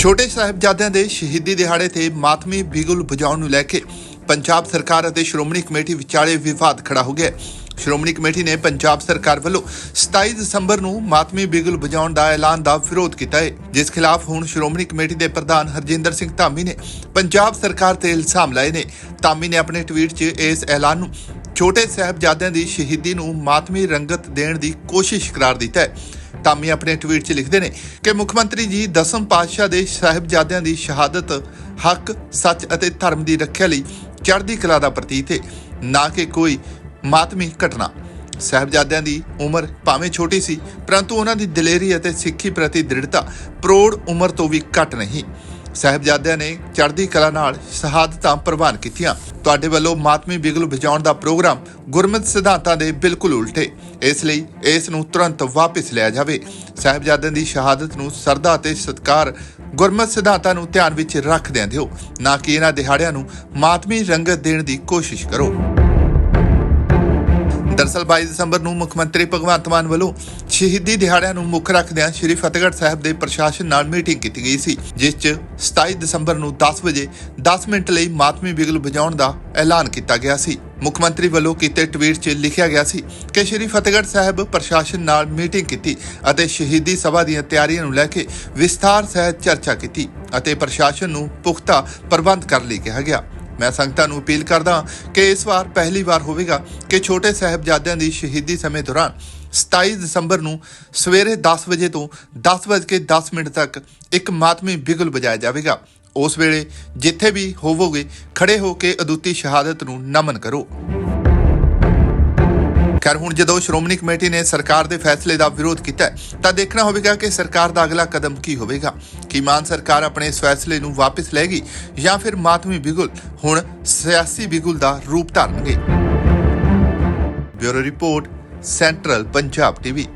ਛੋਟੇ ਸਾਹਿਬਜ਼ਾਦਿਆਂ ਦੇ ਸ਼ਹੀਦੀ ਦਿਹਾੜੇ ਤੇ ਮਾਤਮੀ ਬਿਗੁਲ ਬਜਾਉਣ ਨੂੰ ਲੈ ਕੇ ਪੰਜਾਬ ਸਰਕਾਰ ਅਤੇ ਸ਼੍ਰੋਮਣੀ ਕਮੇਟੀ ਵਿਚਾਲੇ ਵਿਵਾਦ ਖੜਾ ਹੋ ਗਿਆ ਸ਼੍ਰੋਮਣੀ ਕਮੇਟੀ ਨੇ ਪੰਜਾਬ ਸਰਕਾਰ ਵੱਲੋਂ 27 ਦਸੰਬਰ ਨੂੰ ਮਾਤਮੀ ਬਿਗੁਲ ਵਜਾਉਣ ਦਾ ਐਲਾਨ ਦਾ ਵਿਰੋਧ ਕੀਤਾ ਹੈ। ਜਿਸ ਖਿਲਾਫ ਹੁਣ ਸ਼੍ਰੋਮਣੀ ਕਮੇਟੀ ਦੇ ਪ੍ਰਧਾਨ ਹਰਜਿੰਦਰ ਸਿੰਘ ਧਾਮੀ ਨੇ ਪੰਜਾਬ ਸਰਕਾਰ ਤੇ ਇਲਜ਼ਾਮ ਲਾਏ ਨੇ। ਧਾਮੀ ਨੇ ਆਪਣੇ ਟਵੀਟ 'ਚ ਇਸ ਐਲਾਨ ਨੂੰ ਛੋਟੇ ਸਾਹਿਬਜ਼ਾਦਿਆਂ ਦੀ ਸ਼ਹੀਦੀ ਨੂੰ ਮਾਤਮੀ ਰੰਗਤ ਦੇਣ ਦੀ ਕੋਸ਼ਿਸ਼ ਕਰਾਰ ਦਿੱਤਾ ਹੈ। ਧਾਮੀ ਆਪਣੇ ਟਵੀਟ 'ਚ ਲਿਖਦੇ ਨੇ ਕਿ ਮੁੱਖ ਮੰਤਰੀ ਜੀ ਦਸਮ ਪਾਤਸ਼ਾਹ ਦੇ ਸਾਹਿਬਜ਼ਾਦਿਆਂ ਦੀ ਸ਼ਹਾਦਤ ਹੱਕ, ਸੱਚ ਅਤੇ ਧਰਮ ਦੀ ਰੱਖਿਆ ਲਈ ਚੜ੍ਹਦੀ ਕਲਾ ਦਾ ਪ੍ਰਤੀਕ ਹੈ ਨਾ ਕਿ ਕੋਈ ਮਾਤਮੀ ਘਟਨਾ। ਸਾਹਿਬਜ਼ਾਦਿਆਂ ਦੀ ਉਮਰ ਭਾਵੇਂ ਛੋਟੀ ਸੀ, ਪਰੰਤੂ ਉਹਨਾਂ ਦੀ ਦਲੇਰੀ ਅਤੇ ਸਿੱਖੀ ਪ੍ਰਤੀ ਦ੍ਰਿੜਤਾ, ਪ੍ਰੋੜ ਉਮਰ ਤੋਂ ਵੀ ਘੱਟ ਨਹੀਂ। ਸਾਹਿਬਜ਼ਾਦਿਆਂ ਨੇ ਚੜ੍ਹਦੀ ਕਲਾ ਨਾਲ ਸ਼ਹਾਦਤਾਂ ਪ੍ਰਵਾਨ ਕੀਤੀਆਂ। ਤੁਹਾਡੇ ਵੱਲੋਂ ਮਾਤਮੀ ਬਿਗਲ ਵਜਾਉਣ ਦਾ ਪ੍ਰੋਗਰਾਮ ਗੁਰਮਤਿ ਸਿਧਾਂਤਾਂ ਦੇ ਬਿਲਕੁਲ ਉਲਟੇ। ਇਸ ਲਈ ਇਸ ਨੂੰ ਤੁਰੰਤ ਵਾਪਸ ਲਿਆ ਜਾਵੇ। ਸਾਹਿਬਜ਼ਾਦਿਆਂ ਦੀ ਸ਼ਹਾਦਤ ਨੂੰ ਸਰਦਾ ਅਤੇ ਸਤਕਾਰ ਗੁਰਮਤ ਸਿਧਾਂਤਾਂ ਨੂੰ ਧਿਆਨ ਵਿੱਚ ਰੱਖਦਿਆਂ ਦਿਓ ਨਾ ਕਿ ਇਹਨਾਂ ਦਿਹਾੜਿਆਂ ਨੂੰ ਮਾਤਮੀ ਰੰਗਤ ਦੇਣ ਦੀ ਕੋਸ਼ਿਸ਼ ਕਰੋ। ਦਰਸਲ 22 ਦਸੰਬਰ ਨੂੰ ਮੁੱਖ ਮੰਤਰੀ ਭਗਵੰਤ ਮਾਨ ਵੱਲੋਂ ਸ਼ਹੀਦੀ ਦਿਹਾੜਿਆਂ ਨੂੰ ਮੁੱਖ ਰੱਖਦਿਆਂ ਸ੍ਰੀ ਫਤਿਹਗੜ੍ਹ ਸਾਹਿਬ ਦੇ ਪ੍ਰਸ਼ਾਸਨ ਨਾਲ ਮੀਟਿੰਗ ਕੀਤੀ ਗਈ ਸੀ, ਜਿਸ 'ਚ 27 ਦਸੰਬਰ ਨੂੰ 10 ਵਜੇ 10 ਮਿੰਟ ਲਈ ਮਾਤਮੀ ਬਿਗਲ ਵਜਾਉਣ ਦਾ ਐਲਾਨ ਕੀਤਾ ਗਿਆ ਸੀ। ਮੁੱਖ ਮੰਤਰੀ ਵੱਲੋਂ ਕੀਤੇ ਟਵੀਟ 'ਚ ਲਿਖਿਆ ਗਿਆ ਸੀ ਕਿ ਸ੍ਰੀ ਫਤਿਹਗੜ੍ਹ ਸਾਹਿਬ ਪ੍ਰਸ਼ਾਸਨ ਨਾਲ ਮੀਟਿੰਗ ਕੀਤੀ ਅਤੇ ਸ਼ਹੀਦੀ ਸਭਾ ਦੀਆਂ ਤਿਆਰੀਆਂ ਨੂੰ ਲੈ ਕੇ ਵਿਸਥਾਰ ਸਹਿਤ ਚਰਚਾ ਕੀਤੀ ਅਤੇ ਪ੍ਰਸ਼ਾਸਨ ਨੂੰ ਪੁਖਤਾ ਪ੍ਰਬੰਧ ਕਰਨ ਲਈ ਕਿਹਾ ਗਿਆ। ਮੈਂ ਸੰਗਤਾਂ ਨੂੰ ਅਪੀਲ ਕਰਦਾ ਹਾਂ ਕਿ ਇਸ ਵਾਰ ਪਹਿਲੀ ਵਾਰ ਹੋਵੇਗਾ ਕਿ ਛੋਟੇ ਸਾਹਿਬਜ਼ਾਦਿਆਂ ਦੀ ਸ਼ਹੀਦੀ ਸਮੇਂ ਦੌਰਾਨ 27 ਦਸੰਬਰ ਨੂੰ ਸਵੇਰੇ 10 ਵਜੇ ਤੋਂ 10 ਵਜੇ ਕੇ 10 ਮਿੰਟ ਤੱਕ ਇੱਕ ਮਾਤਮੀ ਬਿਗਲ ਵਜਾਇਆ ਜਾਵੇਗਾ। ਉਸ ਵੇਲੇ ਜਿੱਥੇ ਵੀ ਹੋਵੋਗੇ, ਖੜੇ ਹੋ ਕੇ ਅਦੁੱਤੀ ਸ਼ਹਾਦਤ ਨੂੰ ਨਮਨ ਕਰੋ। ਖੈਰ, ਹੁਣ ਜਦੋਂ ਸ਼੍ਰੋਮਣੀ ਕਮੇਟੀ ਨੇ ਸਰਕਾਰ ਦੇ ਫੈਸਲੇ ਦਾ ਵਿਰੋਧ ਕੀਤਾ ਤਾਂ ਦੇਖਣਾ ਹੋਵੇਗਾ ਕਿ ਸਰਕਾਰ ਦਾ ਅਗਲਾ ਕਦਮ ਕੀ ਹੋਵੇਗਾ। ਕੀ ਮਾਨ ਸਰਕਾਰ ਆਪਣੇ ਇਸ ਫੈਸਲੇ ਨੂੰ ਵਾਪਸ ਲਏਗੀ ਜਾਂ ਫਿਰ ਮਾਤਮੀ ਬਿਗੁਲ ਹੁਣ ਸਿਆਸੀ ਬਿਗੁਲ ਦਾ ਰੂਪ ਧਾਰਨਗੇ? Bureau report, central Punjab TV.